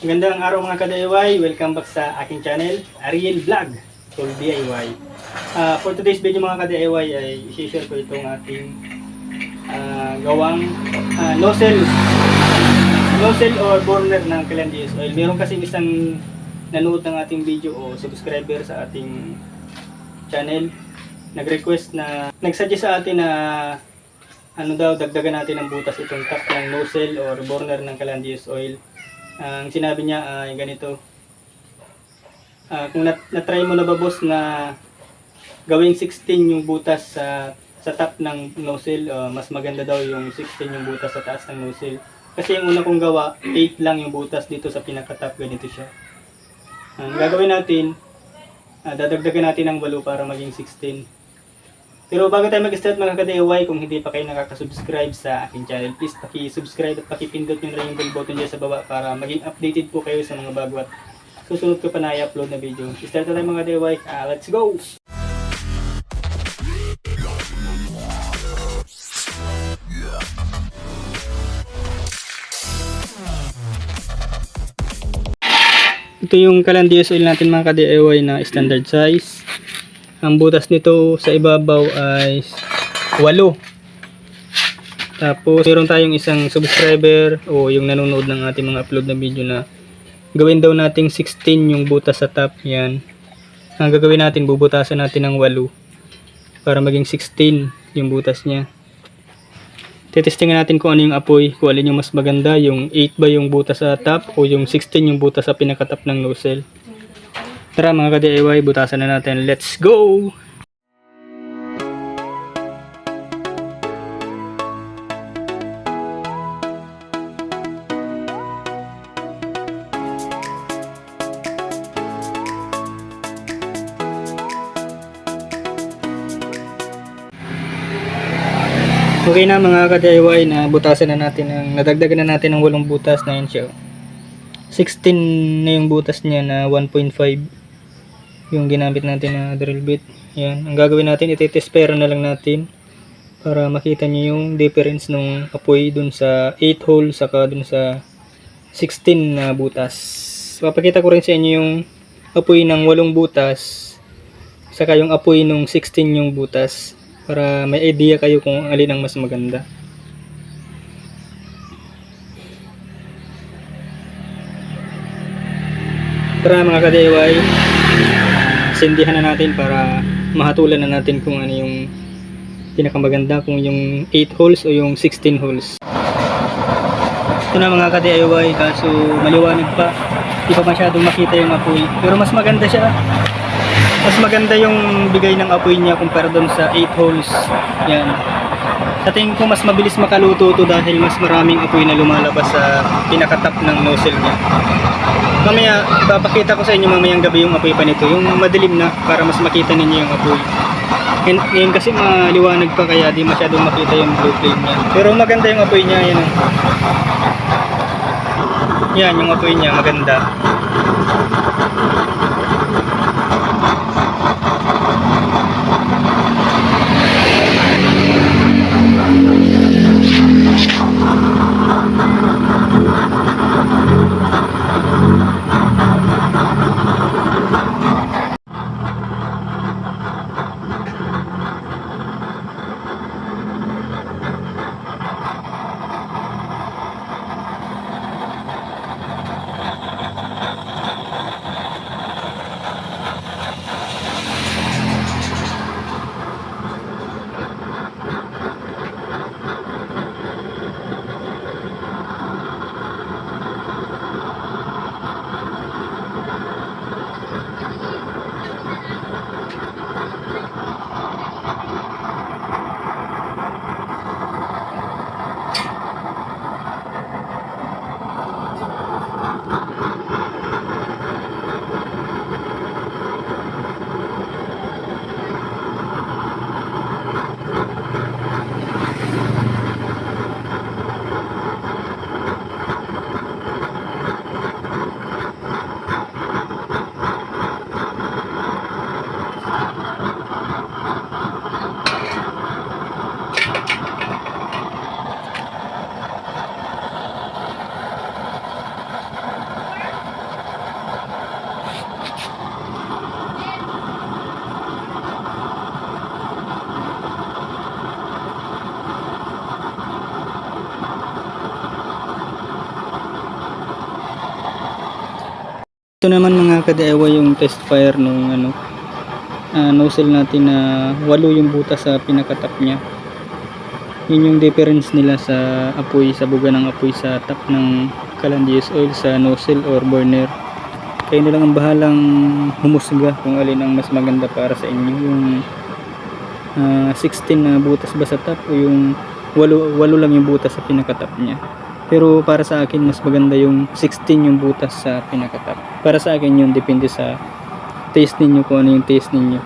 Magandang araw mga ka-DIY. Welcome back sa aking channel, Ariel Vlog, Full DIY. Ah, for today's video mga ka-DIY ay i-share ko itong ating ah, gawang ah, nozzle nozzle or burner ng Calandis oil. Meron kasi isang nanood ng ating video o subscriber sa ating channel nag-request na nagsuggest sa atin na ano daw dagdagan natin ng butas itong tap ng nozzle or burner ng Calandis oil. Ang sinabi niya ay ganito. Ah, kung nat- na-try mo na ba boss na gawing 16 yung butas sa sa top ng nozzle, ah, mas maganda daw yung 16 yung butas sa taas ng nozzle. Kasi yung una kong gawa, 8 lang yung butas dito sa pinaka-top, ganito siya. Ang gagawin natin, ah, dadagdagan natin ng 8 para maging 16. Pero bago tayo mag-start mga ka-DIY, kung hindi pa kayo nakaka-subscribe sa aking channel, please paki-subscribe at paki-pindot yung ring bell button dyan sa baba para maging updated po kayo sa mga bago at susunod ko pa na i-upload na video. Start na tayo mga DIY. Ah, let's go! Ito yung Calandius oil natin mga ka-DIY na standard size. Ang butas nito sa ibabaw ay 8. Tapos meron tayong isang subscriber o yung nanonood ng ating mga upload na video na gawin daw nating 16 yung butas sa top. Yan. Ang gagawin natin, bubutasan natin ng 8 para maging 16 yung butas niya. Tetestingan natin kung ano yung apoy, kung alin yung mas maganda, yung 8 ba yung butas sa top o yung 16 yung butas sa pinakatop ng nozzle. Tara mga ka-DIY, butasan na natin. Let's go! Okay na mga ka-DIY na butasan na natin ang nadagdagan na natin ng walong butas na yun siya. 16 na yung butas niya na 1.5 yung ginamit natin na drill bit. Yan. Ang gagawin natin, itetest pero na lang natin para makita niyo yung difference ng apoy dun sa 8 hole saka dun sa 16 na butas. Papakita ko rin sa inyo yung apoy ng walong butas saka yung apoy ng 16 yung butas para may idea kayo kung alin ang mas maganda. Tara mga ka-DIY, sindihan na natin para mahatulan na natin kung ano yung pinakamaganda, kung yung 8 holes o yung 16 holes. Ito na mga ka-DIY, kaso maliwanag pa. Hindi pa masyadong makita yung apoy. Pero mas maganda siya. Mas maganda yung bigay ng apoy niya kumpara doon sa 8 holes. Yan. Sa tingin ko mas mabilis makaluto to dahil mas maraming apoy na lumalabas sa pinakatap ng nozzle niya. Mamaya, ipapakita ko sa inyo mamayang gabi yung apoy pa nito. Yung madilim na para mas makita ninyo yung apoy. Ngayon, ngayon kasi maliwanag pa kaya di masyadong makita yung blue flame niya. Pero maganda yung apoy niya. Yan, oh. yan yung apoy niya. Maganda. Ito naman mga ka-DIY yung test fire nung ano ah, nozzle natin na walo yung butas sa pinakatap niya. Yun yung difference nila sa apoy, sa buga ng apoy sa tap ng calandius oil sa nozzle or burner. Kayo na lang ang bahalang humusga kung alin ang mas maganda para sa inyo. Yung ah, 16 na butas ba sa tap o yung walo, walo lang yung butas sa pinakatap niya. Pero para sa akin mas maganda yung 16 yung butas sa pinakatap. Para sa akin yun depende sa taste ninyo kung ano yung taste ninyo.